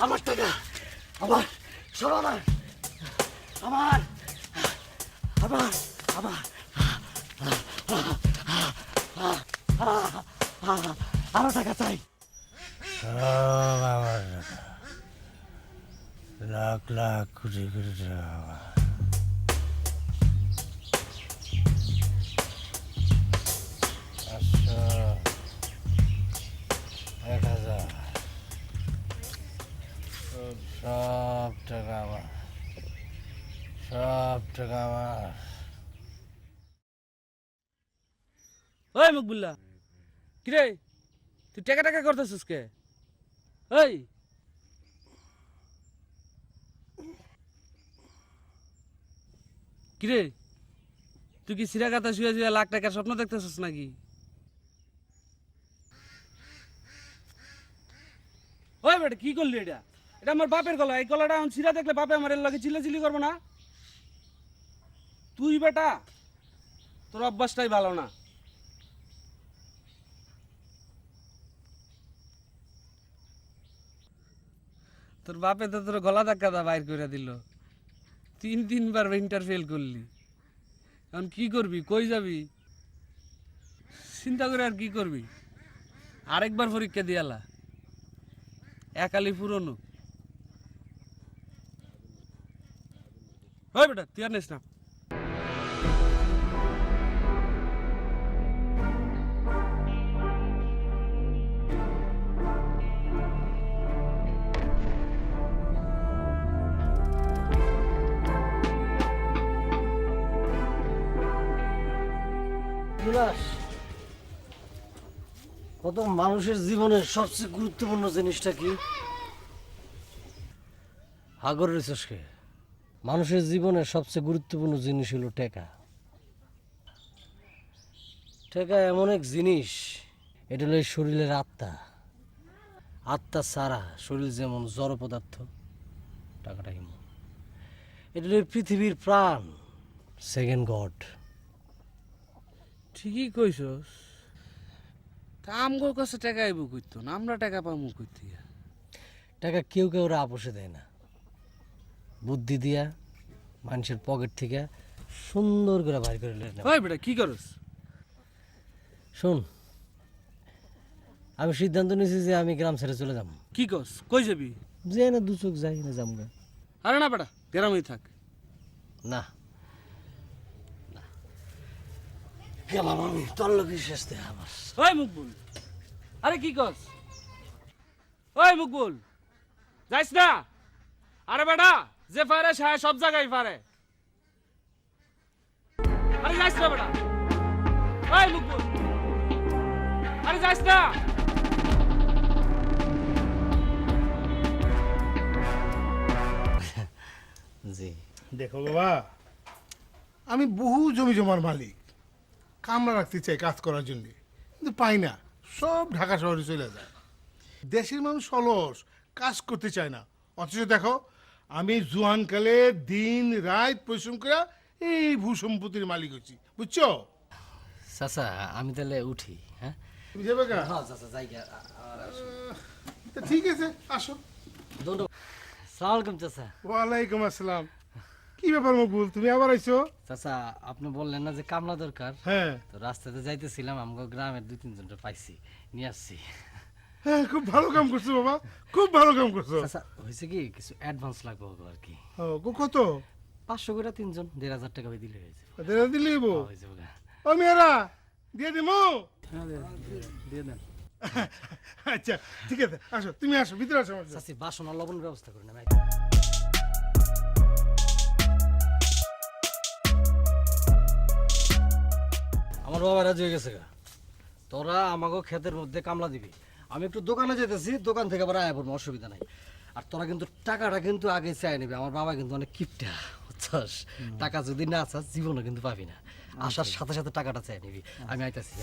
আমার টাকা আমার সব আমার আমার আমার আমার আরও টাকা চাই সব আমার। লাখ লাখ কোটি কোটি টাকা এক সব টাকা সব টাকা আমার। ওই মকবুল্লা, কিরে, তুই টাকা টাকা করতেছিস কে? ওই। কিরে, তুই কি সিরা কাতা শুয়ে শুয়ে লাখ টাকার স্বপ্ন দেখতেছিস নাকি? ওই বেটা, কি করলি এটা? এটা আমার বাপের গলা, এই গলাটা এখন সিরা দেখলে বাপে আমার এর লাগে চিল্লাচিল্লি করব না। তুই বেটা, তোর অভ্যাসটাই ভালো না। তোর বাপে তো তোর গলা ধাক্কা দা বাইর করে দিল। তিন, তিনবার ইন্টার ফেল করলি। এখন কি করবি? কই যাবি? চিন্তা করে আর কি করবি? আরেকবার পরীক্ষা দিয়ালা। একালি পুরনো। ওই বেটা তুই আর নিস না। বিলাস কত মানুষের জীবনের সবচেয়ে গুরুত্বপূর্ণ জিনিসটা কি? হাগর রিসোর্সকে মানুষের জীবনের সবচেয়ে গুরুত্বপূর্ণ জিনিস হলো টাকা টাকা এমন এক জিনিস এটা হলো শরীরের আত্মা। আত্মা ছাড়া শরীর যেমন জড় পদার্থ টাকাটা এমন এটা হলো পৃথিবীর প্রাণ সেকেন্ড গড ঠিকই কইছস। তা আমগো কাছে টাকা আইব কইতো না? আমরা টাকা পাবো কইতে টাকা কেউ কেউ ওরা আপোষে দেয় না। বুদ্ধি দিয়া মানুষের পকেট থেকে সুন্দর করে বাইর করে নেয় বেটা কি করস? শোন আমি সিদ্ধান্ত নিয়েছি যে আমি গ্রাম ছেড়ে চলে যাব। কি কস কই যাবি? যে না দু চোখ যাই না যাব আরে না বেটা গ্রামেই থাক। না না। গেলাম আমি তোর লোক শেষ দেয় আমার। ওই মুকবুল আরে কি কস ওই মুকবুল যাইস না? আরে বেটা যে পারে সে সব জায়গায় পারে আরে যাইস না বেটা। ওই মুকবুল আরে যাইস না। জি। দেখো বাবা আমি বহু জমি জমার মালিক। কামলা রাখতে চাই কাজ করার জন্য কিন্তু পাই না। সব ঢাকা শহরে চলে যায়। দেশের মানুষ অলস কাজ করতে চায় না। অথচ দেখো আমি জুয়ানকালে দিন রাত পরিশ্রম করে এই ভূ সম্পত্তির মালিক হচ্ছি। বুঝছ? চাচা আমি তাহলে উঠি হ্যাঁ? তুমি যাবে গা? হ্যাঁ চাচা যাই। তা ঠিক আছে আসো। সালাম আলাইকুম চাচা। ওয়ালাইকুম আসসালাম। কি ব্যাপার মকবুল তুমি আবার আইছো? চাচা আপনি বললেন না যে কামলা দরকার? হ্যাঁ। তো রাস্তাতে যাইতেছিলাম আমাকে গ্রামের দুই তিনজনটা পাইছি নিয়ে আসছি। হ্যাঁ খুব ভালো কাম করছ বাবা। খুব ভালো কাম করছ। চাচা হয়েছে কি কিছু অ্যাডভান্স লাগবে ওকে আর কি। ও, কত? পাঁচশো করে তিনজন দেড় হাজার টাকা দিলে হয়েছে দেড় দিলেই বউ হয়েছে ওকে ও মেয়েরা দিয়ে দিমো? দিয়ে দেন। আচ্ছা ঠিক আছে আসো তুমি আসো ভিতরে আসো। চাচি বাসন আর লবণ ব্যবস্থা করে নেবে আমার বাবা রাজি হয়ে গেছে গা। তোরা আমাকে ক্ষেতের মধ্যে কামলা দিবি। আমি একটু দোকানে যেতেছি দোকান থেকে আবার আয়া পড়ব অসুবিধা নাই। আর তোরা কিন্তু টাকাটা কিন্তু আগে চাই নেবে। আমার বাবা কিন্তু অনেক কিপটা বুঝছস? টাকা যদি না চাস জীবনে কিন্তু পাবি না। আসার সাথে সাথে টাকাটা চাই নিবি। আমি আইতাছি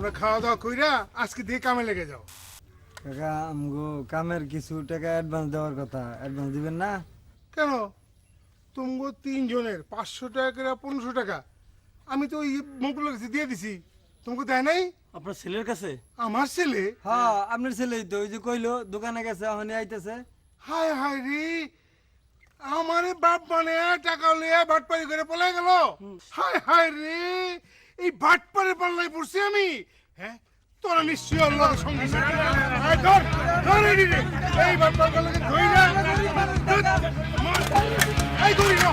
তোমরা খাওয়া দাওয়া কইরা আজকে দিয়ে কামে লেগে যাও। কাকা আমগো কামের কিছু টাকা অ্যাডভান্স দেওয়ার কথা। অ্যাডভান্স দিবেন না? কেন? তুমগো তিনজনের পাঁচশো টাকা করে পনেরোশো টাকা আমি তো ওই মুখগুলোর কাছে দিয়ে দিছি। তোমাকে দেয় নাই? আপনার ছেলের কাছে? আমার ছেলে? হ্যাঁ আপনার ছেলেই তো। ওই যে কইলো দোকানে গেছে এখনই আইতেছে। হায় হায় রে! আমারে বাপ মানে টাকা লিয়ে ভাটপাড়ি করে পলাই গেল। হায় হায় রে! এই বাটপারে পাল্লায় পড়ছি আমি। হ্যাঁ? তোরা নিশ্চয় আল্লাহর সঙ্গে। এই ধর ধর এই রে পাল্লাকে ধরি না। এই ধরি না।